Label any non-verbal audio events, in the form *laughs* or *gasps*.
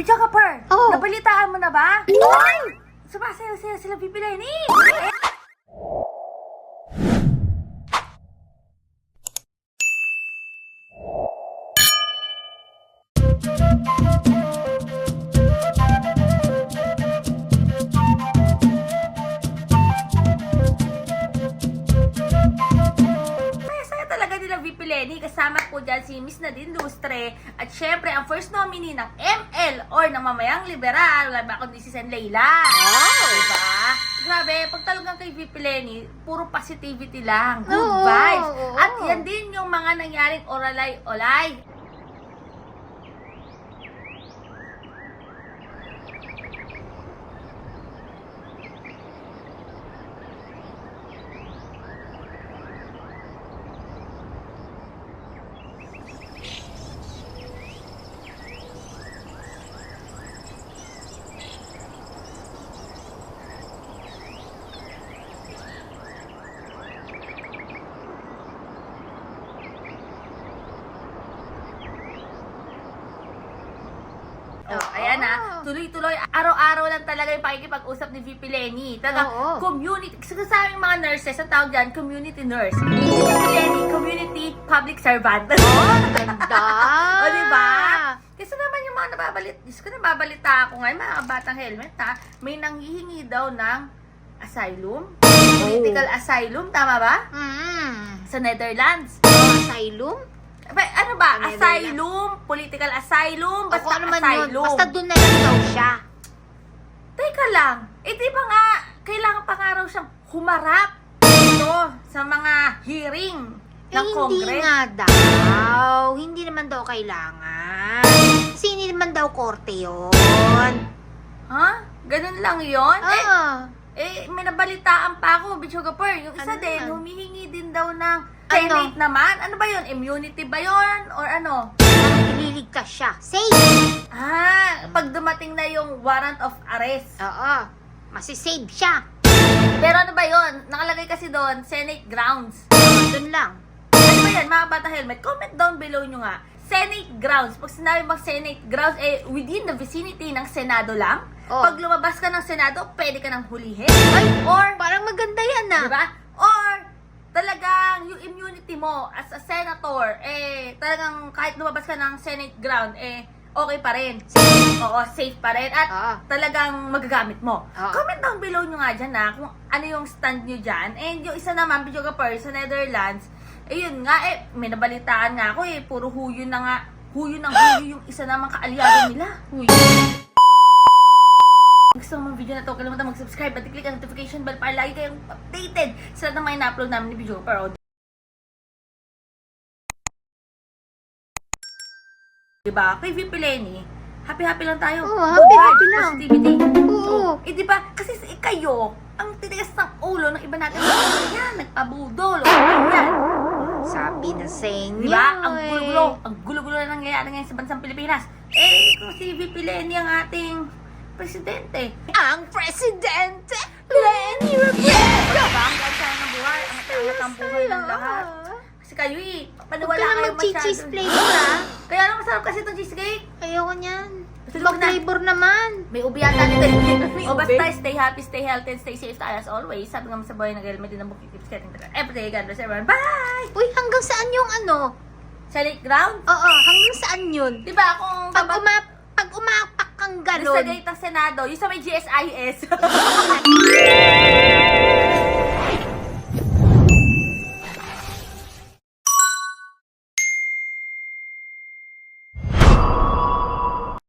Bidyo ka, Per. Oh. Nabalitaan mo na ba? Ay! Sumasayaw sila sila bibili ni. Kaya Lenny. Kasama po dyan si Miss Nadine Lustre. At syempre, ang first nominee ng ML or ng Mamayang Liberal. Wala ba kundi si San Leila. Oh. Diba? Grabe, pag talagang kay VP Lenny, puro positivity lang. Good Oo, vibes. oo. At yan din yung mga nangyaring oralay-olay. Oh, Oo. ayan na, tuloy-tuloy, araw-araw lang talaga yung pakikipag-usap ni VP Lenny. Talagang Oo. community, kasi sa aming mga nurses, ang tawag dyan, community nurse. Si VP Lenny, community public servant. Oh, ganda. *laughs* o, diba? Kasi naman yung mga nababalit, Diyos ko nababalita ako ngayon, mga batang helmet ha, may nanghihingi daw ng asylum, political asylum, tama ba? Mm. Sa Netherlands. Asylum? Ba, ano ba? Netherlands. Asylum, political asylum, O basta ano man yun. asylum. Basta doon na lang daw siya. Teka lang, eh di ba nga, kailangan pa nga raw siyang humarap dito sa mga hearing Eh, ng hindi Congress. nga daw. Hindi naman daw kailangan. Kasi hindi naman daw korte yun. Ha? Ganun lang yon? Eh, Ah. eh, may nabalitaan pa ako, Bichogapur. Yung isa Ano din, naman? humihingi din daw ng Senate naman. Ano ba yun? Immunity ba yun? Or ano? Ililigtas siya. Safe! Ah, pag dumating na yung warrant of arrest. Oo. Masisave siya. Pero ano ba yun? Nakalagay kasi doon, Senate grounds. Doon lang. Ano ba yan, mga bata helmet? Comment down below nyo nga. Senate grounds. Pag sinabi mag Senate grounds, eh, within the vicinity ng Senado lang. Oh. Pag lumabas ka ng Senado, pwede ka nang hulihin. Ay, Or, parang maganda yan ah. di talagang yung immunity mo as a senator, eh, talagang kahit lumabas ka ng Senate ground, eh, okay pa rin. Oo, safe pa rin. At Oo. talagang magagamit mo. Oo. Comment down below nyo nga dyan na kung ano yung stand nyo dyan. And yung isa naman, video ka sa Netherlands, eh yun nga, eh, may nabalitaan nga ako eh, puro huyo na nga, huyo ng huyo *gasps* yung isa namang kaalyado nila. Huyo. Kung gusto mo ng video na to, kalimutan mag-subscribe at i-click ang notification bell para lagi kayong updated sa lahat ng mga ina-upload namin ni Video Pero Diba? Kay VP Lenny, happy-happy lang tayo. Oo, Good happy-happy vibes, lang. Positivity. Oo. Eh, di ba? Kasi eh, kayo, ang titigas ng ulo ng iba natin. Yan, nagpabudol. O, yan. Sabi na sa inyo. Di ba? Ang eh. gulo-gulo. Ang gulo-gulo na nangyayari ngayon sa bansang Pilipinas. Eh, kung si VP Lenny ang ating presidente. Ang presidente, Lenny Robredo. Diba? Ang ganda ng buhay. Ang angat ang buhay ng lahat. Kasi kayo eh, Huwag paniwala ka na kayo mag-cheese masyado. flavor ah. Kaya lang masarap kasi itong cheesecake. Ayoko niyan. Gusto Ibang mo na- flavor naman. May ubi yata nito. May o ube? basta stay happy, stay healthy, and stay safe tayo as always. Sabi nga mo sa buhay ng helmet din ang bukit tips getting better. Every day, God bless everyone. Bye! Uy, hanggang saan yung ano? Sa lake ground? Oo, hanggang saan yun? Di ba kung Pag, uma pag umapak kang Doon sa gate ng Senado, yung sa may GSIS. *laughs*